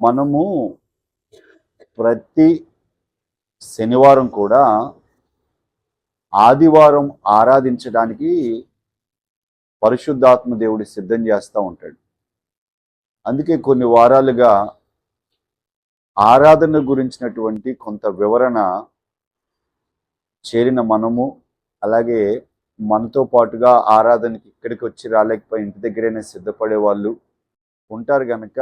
మనము ప్రతి శనివారం కూడా ఆదివారం ఆరాధించడానికి పరిశుద్ధాత్మ దేవుడి సిద్ధం చేస్తూ ఉంటాడు. అందుకే కొన్ని వారాలుగా ఆరాధన గురించినటువంటి కొంత వివరణ చేరిన మనము అలాగే మనతో పాటుగా ఆరాధనకి ఇక్కడికి వచ్చి రాలేకపోయి ఇంటి దగ్గరైనా సిద్ధపడే వాళ్ళు ఉంటారు కనుక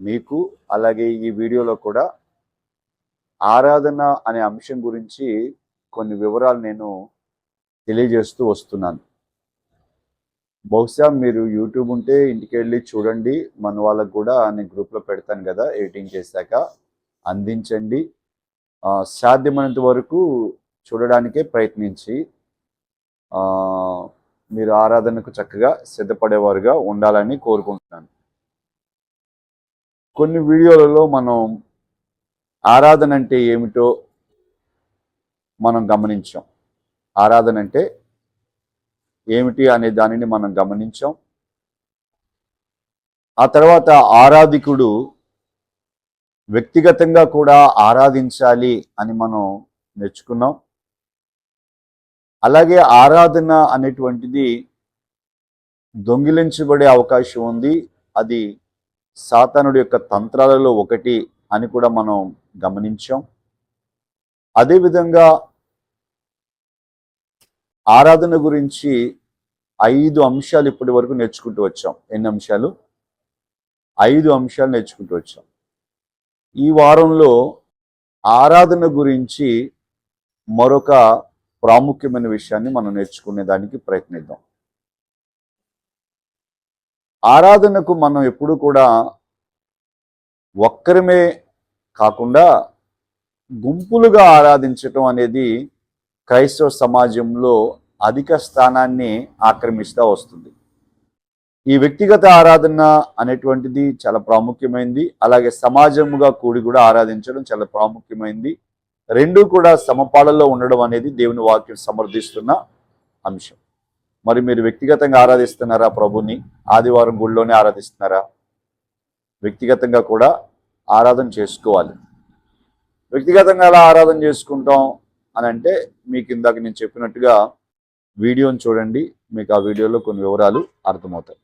మీకు అలాగే ఈ వీడియోలో కూడా ఆరాధన అనే అంశం గురించి కొన్ని వివరాలు నేను తెలియజేస్తూ వస్తున్నాను. బహుశా మీరు యూట్యూబ్ ఉంటే ఇంటికి వెళ్ళి చూడండి. మన వాళ్ళకు కూడా నేను గ్రూప్లో పెడతాను కదా ఎడిటింగ్ చేశాక. అందించండి. సాధ్యమైనంత వరకు చూడడానికే ప్రయత్నించి మీరు ఆరాధనకు చక్కగా సిద్ధపడేవారుగా ఉండాలని కోరుకుంటున్నాను. కొన్ని వీడియోలలో మనం ఆరాధన అంటే ఏమిటో మనం గమనించాం. ఆరాధన అంటే ఏమిటి అనే దానిని మనం గమనించాం. ఆ తర్వాత ఆరాధికుడు వ్యక్తిగతంగా కూడా ఆరాధించాలి అని మనం నేర్చుకున్నాం. అలాగే ఆరాధన అనేటువంటిది దొంగిలించబడే అవకాశం ఉంది. అది సాతానుడి యొక్క తంత్రాలలో ఒకటి అని కూడా మనం గమనించాం. అదేవిధంగా ఆరాధన గురించి ఐదు అంశాలు ఇప్పటి వరకు నేర్చుకుంటూ వచ్చాం. ఎన్ని అంశాలు? ఐదు అంశాలు నేర్చుకుంటూ వచ్చాం. ఈ వారంలో ఆరాధన గురించి మరొక ప్రాముఖ్యమైన విషయాన్ని మనం నేర్చుకునే దానికి ప్రయత్నిద్దాం. ఆరాధనకు మనం ఎప్పుడు కూడా ఒక్కరమే కాకుండా గుంపులుగా ఆరాధించటం అనేది క్రైస్తవ సమాజంలో అధిక స్థానాన్ని ఆక్రమిస్తూ వస్తుంది. ఈ వ్యక్తిగత ఆరాధన అనేటువంటిది చాలా ప్రాముఖ్యమైనది అలాగే సమాజముగా కూడి కూడా ఆరాధించడం చాలా ప్రాముఖ్యమైనది రెండు కూడా సమపాలలో ఉండడం అనేది దేవుని వాక్యం సమర్థిస్తున్న అంశం. మరి మీరు వ్యక్తిగతంగా ఆరాధిస్తున్నారా ప్రభుని? ఆదివారం గుళ్ళోనే ఆరాధిస్తున్నారా? వ్యక్తిగతంగా కూడా ఆరాధన చేసుకోవాలి. వ్యక్తిగతంగా ఎలా ఆరాధన చేసుకుంటాం అని అంటే మీకు ఇందాక నేను చెప్పినట్టుగా వీడియోని చూడండి మీకు ఆ వీడియోలో కొన్ని వివరాలు అర్థమవుతాయి.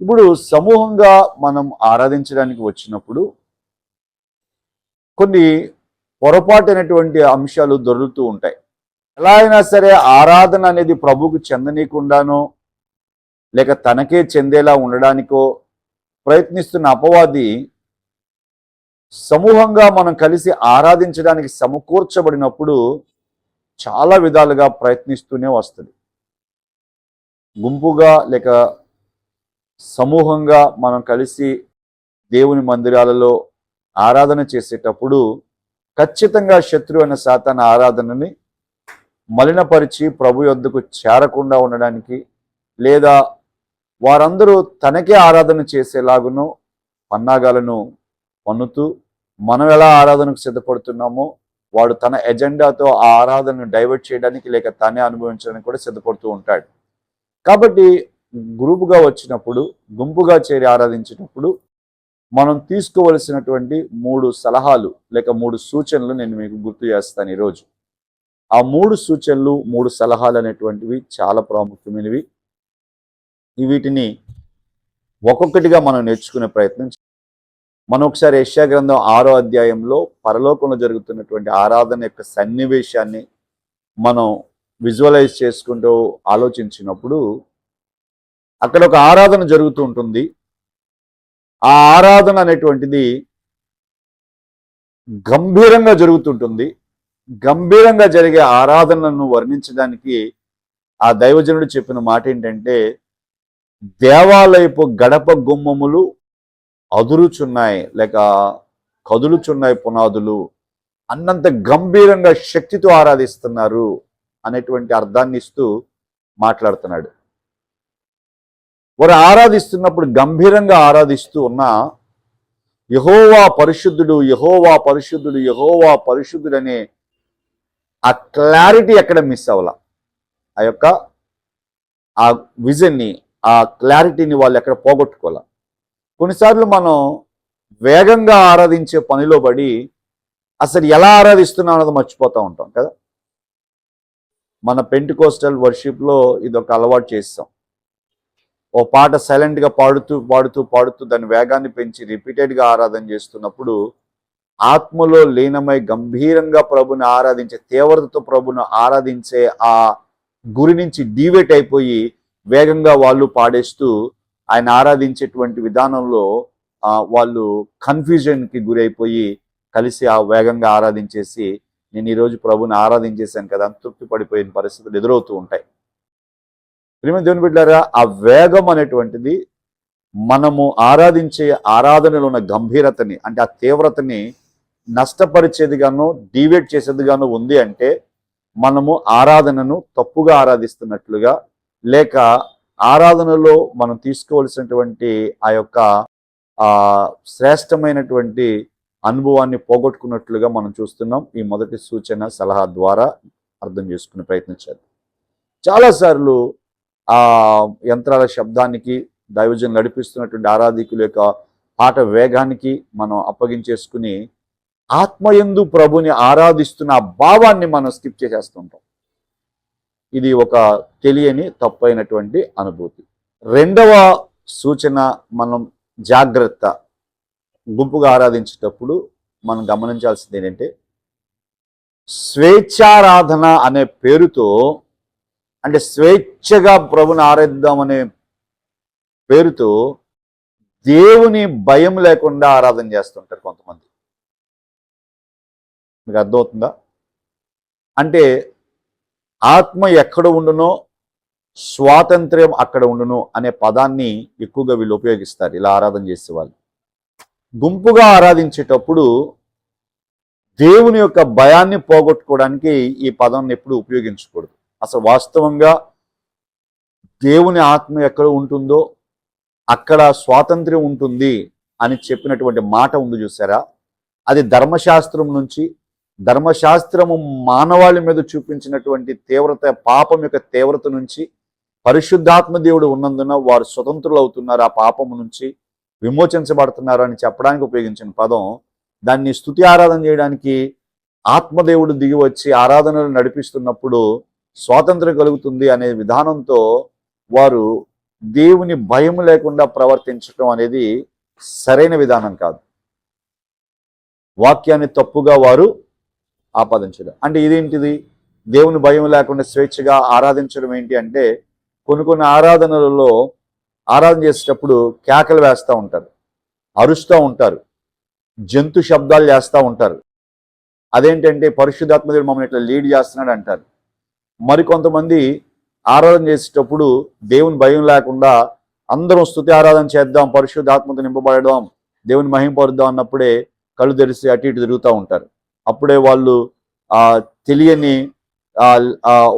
ఇప్పుడు సమూహంగా మనం ఆరాధించడానికి వచ్చినప్పుడు కొన్ని పొరపాటైనటువంటి అంశాలు దొరుకుతూ ఉంటాయి. ఎలా అయినా సరే ఆరాధన అనేది ప్రభుకు చెందనీయకుండానో లేక తనకే చెందేలా ఉండడానికో ప్రయత్నిస్తున్న అపవాది సమూహంగా మనం కలిసి ఆరాధించడానికి సమకూర్చబడినప్పుడు చాలా విధాలుగా ప్రయత్నిస్తూనే వస్తుంది. గుంపుగా లేక సమూహంగా మనం కలిసి దేవుని మందిరాలలో ఆరాధన చేసేటప్పుడు ఖచ్చితంగా శత్రువు అయిన సాతాన ఆరాధనని మలినపరిచి ప్రభు యొద్దకు చేరకుండా ఉండడానికి లేదా వారందరూ తనకే ఆరాధన చేసేలాగును పన్నాగాలను పన్నుతూ మనం ఎలా ఆరాధనకు సిద్ధపడుతున్నామో వాడు తన ఎజెండాతో ఆ ఆరాధనను డైవర్ట్ చేయడానికి లేక తనే అనుభవించడానికి కూడా సిద్ధపడుతూ ఉంటాడు. కాబట్టి గ్రూపుగా వచ్చినప్పుడు గుంపుగా చేరి ఆరాధించినప్పుడు మనం తీసుకోవలసినటువంటి మూడు సలహాలు లేక మూడు సూచనలు నేను మీకు గుర్తు చేస్తాను ఈరోజు. ఆ మూడు సూచనలు మూడు సలహాలు అనేటువంటివి చాలా ప్రాముఖ్యమైనవి. వీటిని ఒక్కొక్కటిగా మనం నేర్చుకునే ప్రయత్నం మనం ఒకసారి యష్యా గ్రంథం ఆరో అధ్యాయంలో పరలోకంలో జరుగుతున్నటువంటి ఆరాధన యొక్క సన్నివేశాన్ని మనం విజువలైజ్ చేసుకుంటూ ఆలోచించినప్పుడు అక్కడ ఒక ఆరాధన జరుగుతూ ఉంటుంది. ఆ ఆరాధన అనేటువంటిది గంభీరంగా జరుగుతుంటుంది గంభీరంగా జరిగే ఆరాధనను వర్ణించడానికి ఆ దైవజనుడు చెప్పిన మాట ఏంటంటే దేవాలయపు గడప గుమ్మములు అదురుచున్నాయి లేక కదులుచున్నాయి పునాదులు అన్నంత గంభీరంగా శక్తితో ఆరాధిస్తున్నారు అనేటువంటి అర్థాన్ని ఇస్తూ మాట్లాడుతున్నాడు. వారు ఆరాధిస్తున్నప్పుడు గంభీరంగా ఆరాధిస్తూ ఉన్న యహోవా పరిశుద్ధుడు యహోవా పరిశుద్ధుడు యహోవా పరిశుద్ధుడు అనే ఆ క్లారిటీ ఎక్కడ మిస్ అవ్వాల? ఆ యొక్క ఆ విజన్ని ఆ క్లారిటీని వాళ్ళు ఎక్కడ పోగొట్టుకోవాలి? కొన్నిసార్లు మనం వేగంగా ఆరాధించే పనిలో పడి అసలు ఎలా ఆరాధిస్తున్నాం అన్నది మర్చిపోతూ ఉంటాం కదా? మన పెంటికోస్టల్ వర్షిప్లో ఇది ఒక అలవాటు చేస్తాం. ఓ పాట సైలెంట్గా పాడుతూ పాడుతూ పాడుతూ దాని వేగాన్ని పెంచి రిపీటెడ్గా ఆరాధన చేస్తున్నప్పుడు ఆత్మలో లీనమై గంభీరంగా ప్రభుని ఆరాధించే తీవ్రతతో ప్రభును ఆరాధించే ఆ గురి నుంచి డీవేట్ అయిపోయి వేగంగా వాళ్ళు పాడేస్తూ ఆయన ఆరాధించేటువంటి విధానంలో ఆ, వాళ్ళు కన్ఫ్యూజన్కి గురైపోయి కలిసి ఆ వేగంగా ఆరాధించేసి నేను ఈరోజు ప్రభుని ఆరాధించేశాను కదా అని తృప్తి పడిపోయిన పరిస్థితులు ఎదురవుతూ ఉంటాయి. ప్రేమ దేవుని బిడ్డారా ఆ వేగం అనేటువంటిది మనము ఆరాధించే ఆరాధనలో ఉన్న గంభీరతని అంటే ఆ తీవ్రతని నష్టపరిచేదిగానో డివేట్ చేసేదిగానో ఉంది అంటే మనము ఆరాధనను తప్పుగా ఆరాధిస్తున్నట్లుగా లేక ఆరాధనలో మనం తీసుకోవాల్సినటువంటి ఆ యొక్క ఆ శ్రేష్టమైనటువంటి అనుభవాన్ని పోగొట్టుకున్నట్లుగా మనం చూస్తున్నాం. ఈ మొదటి సూచన సలహా ద్వారా అర్థం చేసుకునే ప్రయత్నించాలి చాలాసార్లు ఆ యంత్రాల శబ్దానికి దైవజన్ నడిపిస్తున్నటువంటి ఆరాధికుల యొక్క పాట వేగానికి మనం అప్పగించేసుకుని ఆత్మయందు ప్రభుని ఆరాధిస్తున్న ఆ భావాన్ని మనం స్కిప్ చేసేస్తుంటాం. ఇది ఒక తెలియని తప్పైనటువంటి అనుభూతి. రెండవ సూచన మనం జాగ్రత్త గుంపుగా ఆరాధించేటప్పుడు మనం గమనించాల్సింది ఏంటంటే స్వేచ్ఛారాధన అనే పేరుతో అంటే స్వేచ్ఛగా ప్రభుని ఆరాధిద్దామనే పేరుతో దేవుని భయం లేకుండా ఆరాధన చేస్తుంటారు కొంతమంది. మీకు అర్థమవుతుందా? అంటే ఆత్మ ఎక్కడ ఉండునో స్వాతంత్ర్యం అక్కడ ఉండును అనే పదాన్ని ఎక్కువగా వీళ్ళు ఉపయోగిస్తారు ఇలా ఆరాధన చేసే వాళ్ళు గుంపుగా ఆరాధించేటప్పుడు దేవుని యొక్క భయాన్ని పోగొట్టుకోవడానికి ఈ పదాన్ని ఎప్పుడు ఉపయోగించకూడదు. అసలు వాస్తవంగా దేవుని ఆత్మ ఎక్కడ ఉంటుందో అక్కడ స్వాతంత్ర్యం ఉంటుంది అని చెప్పినటువంటి మాట ఉంది చూసారా? అది ధర్మశాస్త్రం నుంచి ధర్మశాస్త్రము మానవాళి మీద చూపించినటువంటి తీవ్రత పాపం యొక్క తీవ్రత నుంచి పరిశుద్ధాత్మ దేవుడు ఉన్నందున వారు స్వతంత్రులు అవుతున్నారు ఆ పాపము నుంచి విమోచించబడుతున్నారు అని చెప్పడానికి ఉపయోగించిన పదం. దాన్ని స్థుతి ఆరాధన చేయడానికి ఆత్మదేవుడు దిగి వచ్చి ఆరాధనలు నడిపిస్తున్నప్పుడు స్వాతంత్రం కలుగుతుంది అనే విధానంతో వారు దేవుని భయం లేకుండా ప్రవర్తించడం అనేది సరైన విధానం కాదు. వాక్యాన్ని తప్పుగా వారు ఆపాదించడం. అంటే ఇదేంటిది? దేవుని భయం లేకుండా స్వేచ్ఛగా ఆరాధించడం ఏంటి అంటే కొన్ని కొన్ని ఆరాధనలలో ఆరాధన చేసేటప్పుడు కేకలు వేస్తూ ఉంటారు. అరుస్తూ ఉంటారు. జంతు శబ్దాలు చేస్తూ ఉంటారు. అదేంటంటే పరిశుద్ధాత్మదేవుడు మమ్మల్ని ఇట్లా లీడ్ చేస్తున్నాడు అంటారు. మరికొంతమంది ఆరాధన చేసేటప్పుడు దేవుని భయం లేకుండా అందరం స్థుతి ఆరాధన చేద్దాం పరిశుద్ధాత్మతో నింపబడడం దేవుని మహింపరుద్దాం అన్నప్పుడే కళ్ళు తెరిచి అటు ఇటు తిరుగుతూ ఉంటారు. అప్పుడే వాళ్ళు తెలియని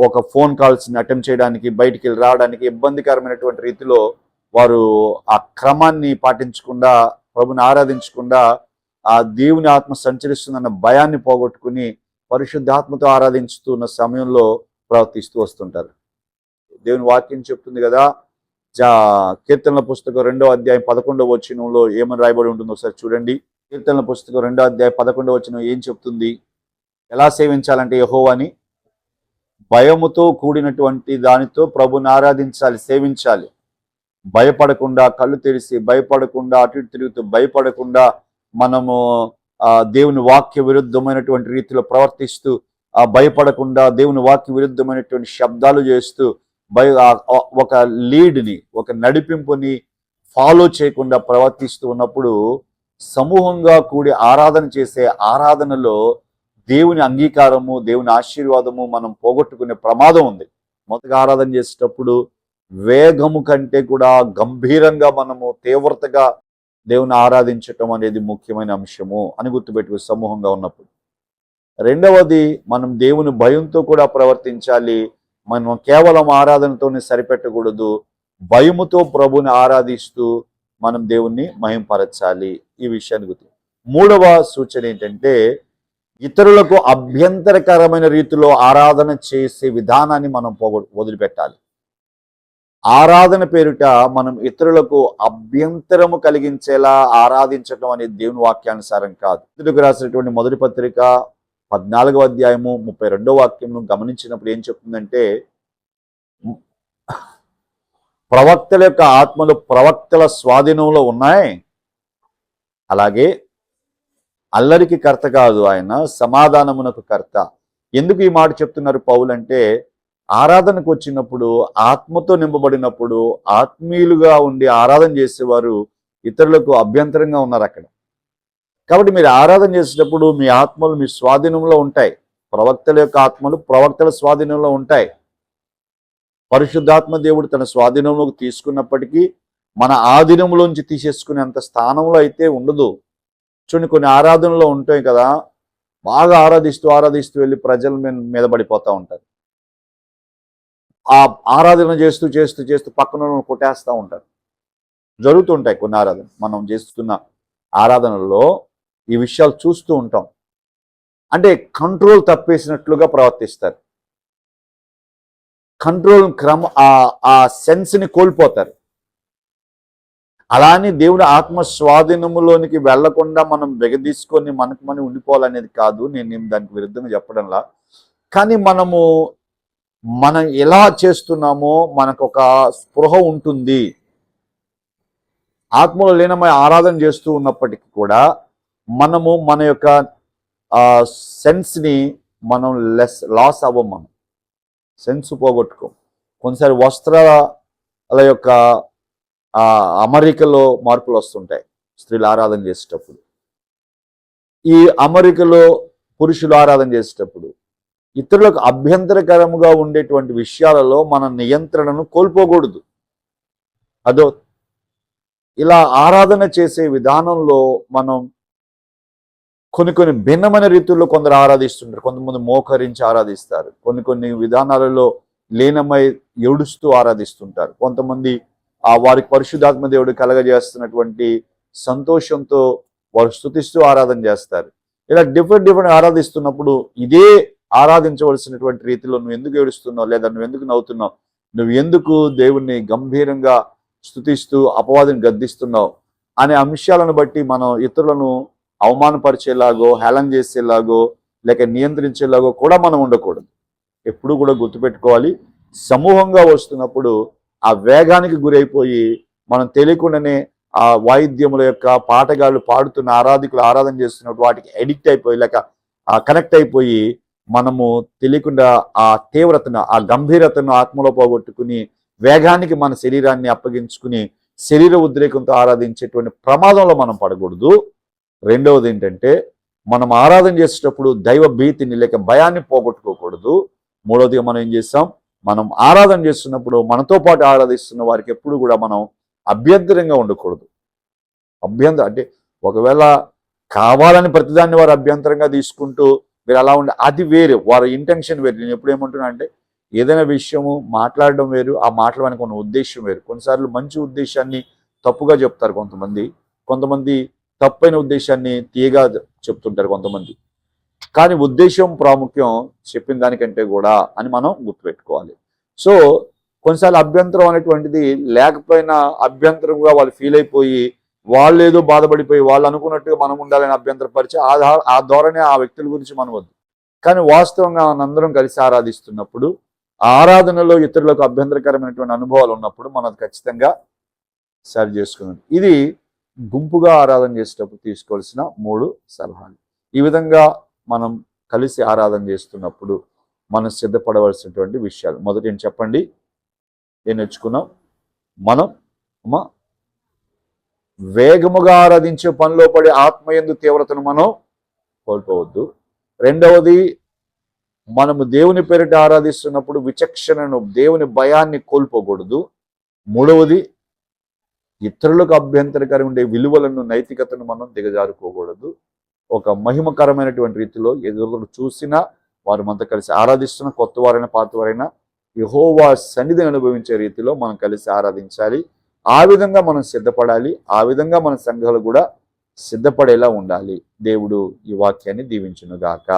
ఒక ఫోన్ కాల్స్ని అటెంప్ట్ చేయడానికి బయటికి వెళ్ళి రావడానికి ఇబ్బందికరమైనటువంటి రీతిలో వారు ఆ క్రమాన్ని పాటించకుండా ప్రభుని ఆరాధించకుండా ఆ దేవుని ఆత్మ సంచరిస్తుందన్న భయాన్ని పోగొట్టుకుని పరిశుద్ధాత్మతో ఆరాధించుతున్న సమయంలో ప్రవర్తిస్తూ వస్తుంటారు. దేవుని వాక్యం చెప్తుంది కదా జా కీర్తనల పుస్తకం రెండో అధ్యాయం పదకొండవ వచనంలో ఏమని రాయబడి ఉంటుందో ఒకసారి చూడండి. కీర్తనల పుస్తకం రెండో అధ్యాయ పదకొండవ వచ్చిన ఏం చెప్తుంది? ఎలా సేవించాలంటే యహోవాని? భయముతో కూడినటువంటి దానితో ప్రభుని ఆరాధించాలి సేవించాలి. భయపడకుండా కళ్ళు తెరిచి భయపడకుండా అటు ఇటు తిరుగుతూ భయపడకుండా మనము దేవుని వాక్య విరుద్ధమైనటువంటి రీతిలో ప్రవర్తిస్తూ ఆ భయపడకుండా దేవుని వాక్య విరుద్ధమైనటువంటి శబ్దాలు చేస్తూ భయ ఒక లీడ్ని ఒక నడిపింపుని ఫాలో చేయకుండా ప్రవర్తిస్తూ ఉన్నప్పుడు సమూహంగా కూడి ఆరాధన చేసే ఆరాధనలో దేవుని అంగీకారము దేవుని ఆశీర్వాదము మనం పోగొట్టుకునే ప్రమాదం ఉంది. మొదటిగా ఆరాధన చేసేటప్పుడు వేగము కంటే కూడా గంభీరంగా మనము తీవ్రతగా దేవుని ఆరాధించటం అనేది ముఖ్యమైన అంశము అని గుర్తుపెట్టుకు సమూహంగా ఉన్నప్పుడు. రెండవది మనం దేవుని భయంతో కూడా ప్రవర్తించాలి. మనం కేవలం ఆరాధనతోనే సరిపెట్టకూడదు. భయముతో ప్రభుని ఆరాధిస్తూ మనం దేవుణ్ణి మహింపరచాలి ఈ విషయాన్ని గుర్తు. మూడవ సూచన ఏంటంటే ఇతరులకు అభ్యంతరకరమైన రీతిలో ఆరాధన చేసే విధానాన్ని మనం పోగొ వదిలిపెట్టాలి. ఆరాధన పేరిట మనం ఇతరులకు అభ్యంతరము కలిగించేలా ఆరాధించడం అనేది దేవుని వాక్యానుసారం కాదు. ఇతరులకు రాసినటువంటి మొదటి పత్రిక పద్నాలుగో అధ్యాయము ముప్పై రెండో వాక్యం గమనించినప్పుడు ఏం చెప్తుందంటే ప్రవక్తల యొక్క ఆత్మలు ప్రవక్తల స్వాధీనంలో ఉన్నాయి. అలాగే అల్లరికి కర్త కాదు ఆయన సమాధానమునకు కర్త. ఎందుకు ఈ మాట చెప్తున్నారు పౌలంటే అంటే ఆరాధనకు వచ్చినప్పుడు ఆత్మతో నింపబడినప్పుడు ఆత్మీయులుగా ఉండి ఆరాధన చేసేవారు ఇతరులకు అభ్యంతరంగా ఉన్నారు అక్కడ. కాబట్టి మీరు ఆరాధన చేసేటప్పుడు మీ ఆత్మలు మీ స్వాధీనంలో ఉంటాయి. ప్రవక్తల యొక్క ఆత్మలు ప్రవక్తల స్వాధీనంలో ఉంటాయి. పరిశుద్ధాత్మ దేవుడు తన స్వాధీనంలోకి తీసుకున్నప్పటికీ మన ఆధీనంలోంచి తీసేసుకునేంత స్థానంలో అయితే ఉండదు. చూడండి కొన్ని ఆరాధనలో ఉంటాయి కదా బాగా ఆరాధిస్తూ ఆరాధిస్తూ వెళ్ళి ప్రజల మీద మీద పడిపోతూ ఉంటారు. ఆ ఆరాధన చేస్తూ చేస్తూ చేస్తూ పక్కన కొట్టేస్తూ ఉంటారు. జరుగుతుంటాయి కొన్ని ఆరాధన మనం చేస్తున్న ఆరాధనల్లో ఈ విషయాలు చూస్తూ ఉంటాం. అంటే కంట్రోల్ తప్పేసినట్లుగా ప్రవర్తిస్తారు. కంట్రోల్ క్రమ ఆ- ఆ సెన్స్ని కోల్పోతారు. అలానే దేవుడు ఆత్మ స్వాధీనములోనికి వెళ్ళకుండా మనం బెగదీసుకొని మనకు మనం ఉండిపోవాలనేది కాదు. నేను దానికి విరుద్ధంగా చెప్పడంలా. కానీ మనము మనం ఎలా చేస్తున్నామో మనకు ఒక స్పృహ ఉంటుంది. ఆత్మలో లీనమై ఆరాధన చేస్తూ ఉన్నప్పటికీ కూడా మనము మన యొక్క సెన్స్ని మనం లెస్ లాస్ అవ్వం మనం సెన్స్ పోగొట్టుకోం. కొన్నిసారి వస్త్రాల యొక్క ఆ అమరికలో మార్పులు వస్తుంటాయి. స్త్రీలు ఆరాధన చేసేటప్పుడు. ఈ అమరికలో పురుషులు ఆరాధన చేసేటప్పుడు. ఇతరులకు అభ్యంతరకరముగా ఉండేటువంటి విషయాలలో మన నియంత్రణను కోల్పోకూడదు. అదో ఇలా ఆరాధన చేసే విధానంలో మనం కొన్ని కొన్ని భిన్నమైన రీతుల్లో కొందరు ఆరాధిస్తుంటారు. కొంతమంది మోకరించి ఆరాధిస్తారు. కొన్ని కొన్ని విధానాలలో లీనమై ఏడుస్తూ ఆరాధిస్తుంటారు. కొంతమంది ఆ వారికి పరిశుద్ధాత్మ దేవుడు కలగజేస్తున్నటువంటి సంతోషంతో వారు స్థుతిస్తూ ఆరాధన చేస్తారు. ఇలా డిఫరెంట్ డిఫరెంట్ ఆరాధిస్తున్నప్పుడు ఇదే ఆరాధించవలసినటువంటి రీతిలో నువ్వు ఎందుకు ఏడుస్తున్నావు? లేదా నువ్వు ఎందుకు నవ్వుతున్నావు? నువ్వు ఎందుకు దేవుణ్ణి గంభీరంగా స్థుతిస్తూ అపవాదిని గద్దిస్తున్నావు? అనే అంశాలను బట్టి మనం ఇతరులను అవమానపరిచేలాగో హేళన చేసేలాగో లేక నియంత్రించేలాగో కూడా మనం ఉండకూడదు. ఎప్పుడు కూడా గుర్తుపెట్టుకోవాలి సమూహంగా వస్తున్నప్పుడు ఆ వేగానికి గురైపోయి మనం తెలియకుండానే ఆ వాయిద్యముల యొక్క పాటగాళ్ళు పాడుతున్న ఆరాధికులు ఆరాధన చేస్తున్నప్పుడు వాటికి ఎడిక్ట్ అయిపోయి లేక కనెక్ట్ అయిపోయి మనము తెలియకుండా ఆ తీవ్రతను ఆ గంభీరతను ఆత్మలో పోగొట్టుకుని వేగానికి మన శరీరాన్ని అప్పగించుకుని శరీర ఉద్రేకంతో ఆరాధించేటువంటి ప్రమాదంలో మనం పడకూడదు. రెండవది ఏంటంటే మనం ఆరాధన చేసేటప్పుడు దైవ భీతిని లేక భయాన్ని పోగొట్టుకోకూడదు. మూడవదిగా మనం ఏం చేస్తాం? మనం ఆరాధన చేస్తున్నప్పుడు మనతో పాటు ఆరాధిస్తున్న వారికి ఎప్పుడు కూడా మనం అభ్యంతరంగా ఉండకూడదు. అభ్యంతరం అంటే ఒకవేళ కావాలని ప్రతిదాన్ని వారు అభ్యంతరంగా తీసుకుంటూ మీరు అలా ఉండే అది వేరు. వారి ఇంటెన్షన్ వేరు. నేను ఎప్పుడు ఏమంటున్నా అంటే ఏదైనా విషయము మాట్లాడడం వేరు ఆ మాట్లాడడానికి ఉన్న ఉద్దేశం వేరు. కొన్నిసార్లు మంచి ఉద్దేశాన్ని తప్పుగా చెప్తారు కొంతమంది. కొంతమంది తప్పైన ఉద్దేశాన్ని తీయగా చెప్తుంటారు కొంతమంది. కానీ ఉద్దేశం ప్రాముఖ్యం చెప్పిన దానికంటే కూడా అని మనం గుర్తుపెట్టుకోవాలి. సో కొన్నిసార్లు అభ్యంతరం అనేటువంటిది లేకపోయినా అభ్యంతరంగా వాళ్ళు ఫీల్ అయిపోయి వాళ్ళు ఏదో బాధపడిపోయి వాళ్ళు అనుకున్నట్టుగా మనం ఉండాలని అభ్యంతరపరిచి ఆ ఆ ధోరణి ఆ వ్యక్తుల గురించి మనం వద్దు. కానీ వాస్తవంగా మనందరం కలిసి ఆరాధిస్తున్నప్పుడు ఆరాధనలో ఇతరులకు అభ్యంతరకరమైనటువంటి అనుభవాలు ఉన్నప్పుడు మనం ఖచ్చితంగా సరి చేసుకున్నాం ఇది గుంపుగా ఆరాధన చేసేటప్పుడు తీసుకోవాల్సిన మూడు సలహాలు. ఈ విధంగా మనం కలిసి ఆరాధన చేస్తున్నప్పుడు మనం సిద్ధపడవలసినటువంటి విషయాలు. మొదటి ఏం చెప్పండి? ఏం నేర్చుకున్నాం? మనం అమ్మా వేగముగా ఆరాధించే పనిలో పడే ఆత్మయందు తీవ్రతను మనం కోల్పోవద్దు. రెండవది మనము దేవుని పేరిట ఆరాధిస్తున్నప్పుడు విచక్షణను దేవుని భయాన్ని కోల్పోకూడదు. మూడవది ఇతరులకు అభ్యంతరకరం ఉండే విలువలను నైతికతను మనం దిగజారుకోకూడదు. ఒక మహిమకరమైనటువంటి రీతిలో ఎదురు చూసినా వారు మనతో కలిసి ఆరాధిస్తున్న కొత్త వారైనా పాత వారైనా యహోవా సన్నిధిని అనుభవించే రీతిలో మనం కలిసి ఆరాధించాలి. ఆ విధంగా మనం సిద్ధపడాలి. ఆ విధంగా మన సంఘాలు కూడా సిద్ధపడేలా ఉండాలి. దేవుడు ఈ వాక్యాన్ని దీవించునుగాక.